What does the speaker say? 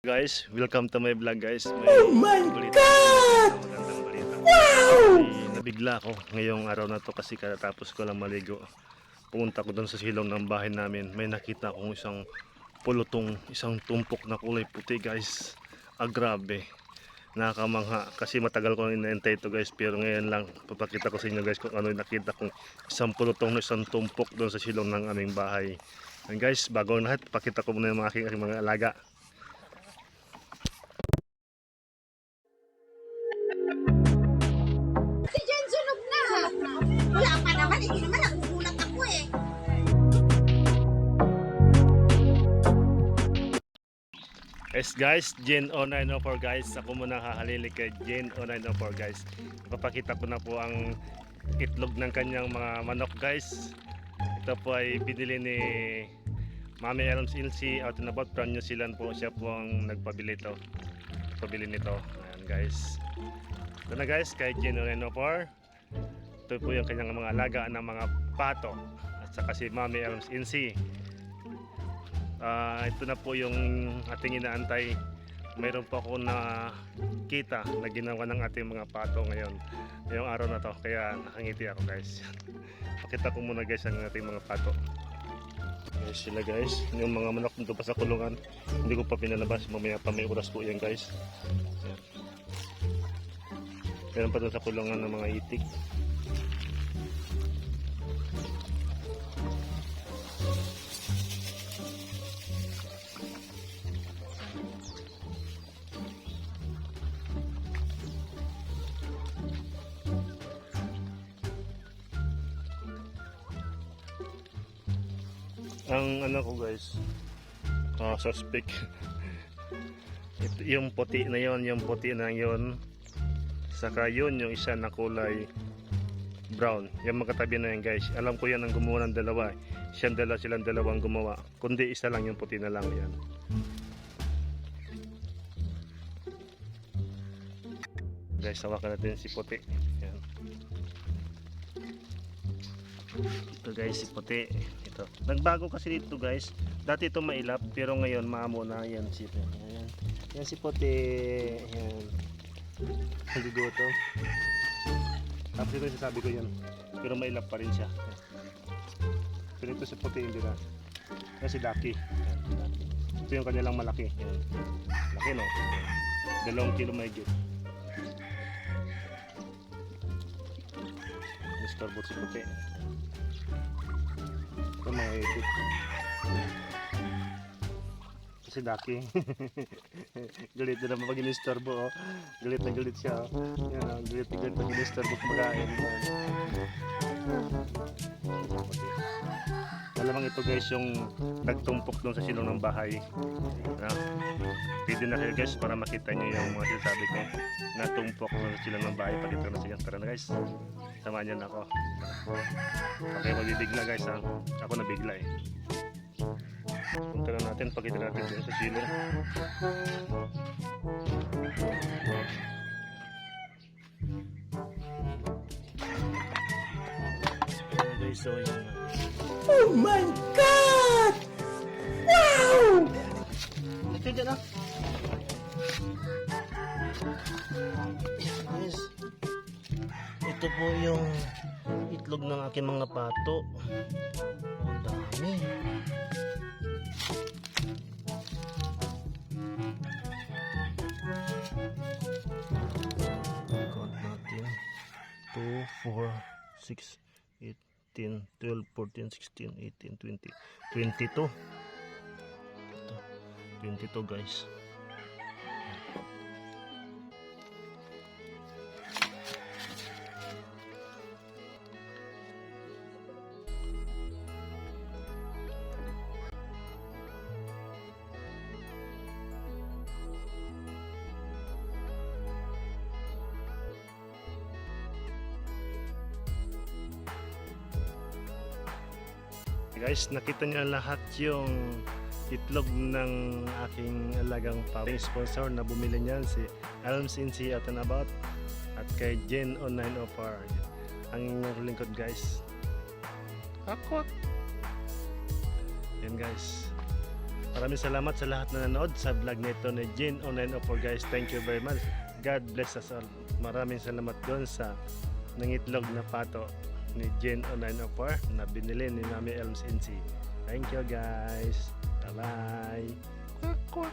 Guys, welcome to my vlog guys. May oh my God! Magandang balita. Wow! nabigla ako ngayong araw na to kasi katapos ko lang maligo. Pumunta ko doon sa silong ng bahay namin. May nakita akong isang pulutong, isang tumpok na kulay puti guys. Ah, grabe. Nakakamangha kasi matagal ko nang inaantay ito guys pero ngayon lang papakita ko sa inyo guys kung ano yung nakita kong isang pulutong na isang tumpok doon sa silong ng aming bahay. And guys, bago ang lahat, pakita ko muna yung mga aking, aking mga alaga. Yes guys, Gen 0904 guys. Ako muna hahalilig kay Gen 0904 guys. Ipapakita ko na po ang itlog ng kanyang mga manok guys. Ito po ay binili ni Mami Elms Ilsi out and about from New Zealand po. Siya po ang nagpabili ito. Pabili nito. Ayan guys. Ito na guys, kay Gen 0904. Ito po yung kanyang mga alaga ng mga pato. At saka si Mami Elms Ilsi. Ah, ito na po yung ating inaantay. Mayroon po ako na kita na ginawa ng ating mga pato ngayon. Ngayong araw na to. Kaya nakangiti ako guys. Pakita ko muna guys ang ating mga pato. Guys sila guys. Yung mga manok nito pa sa kulungan. Hindi ko pa pinalabas. Mamaya pa may oras po yan guys. Meron pa doon sa kulungan ng mga itik. Ang ano ko guys, ah suspect. Yung puti na yon, yung puti na yon. Saka yun yung isa na kulay brown. Yung magkatabi na yan guys. Alam ko yan ang gumawa ng dalawa. Siyang dala silang dalawang gumawa. Kundi isa lang yung puti na lang yan. Guys, hawakan natin si puti. Yan. Ito guys, si puti. Ito. Nagbago kasi dito guys. Dati ito mailap, pero ngayon maamo na yan si Yan. Yan si puti. Yan. Naguguto. Tapos ito sabi ko yan. Pero mailap pa rin siya. Pero ito si puti hindi na. Yan si Ducky. Ito yung kanilang malaki. Laki no? Dalawang kilo may git. Mr. Boots si puti. Ito mga itik. Si Ducky. galit na naman pag inistorbo. Oh. Galit na galit siya. Oh. Yan, oh. galit na galit pag inistorbo kumakain. Malamang ito guys yung nagtumpok doon sa silong ng bahay. Ah, pwede na kayo guys para makita nyo yung mga sinasabi ko. Natumpok doon sa silong ng bahay. Pakita ko na siya. Tara na guys. Samahan niyo na ako. Okay, mabibigla guys ha. Ako nabigla eh. Punta na natin, pakita natin doon sa silong. Ayan guys, so yun. Oh my God! Wow! Ito dyan ah. Guys, ito po yung itlog ng aking mga pato. Ang dami. Count natin. 2, 4, 6, 8, 10, 12, 14, 16, 18, 20, 22. Ito, 22 guys. Guys, nakita niyo lahat yung itlog ng aking alagang pawing sponsor na bumili niyan si Elms Insi at and about at kay Jen on 904 ang inyong lingkod guys Akwak yan guys Maraming salamat sa lahat na nanood sa vlog nito ni Jane 0904 guys. Thank you very much. God bless us all. Maraming salamat doon sa nangitlog na pato ni Jane 0904 na binili ni Mami Elms NC. Thank you guys. Bye-bye. Quack, quack.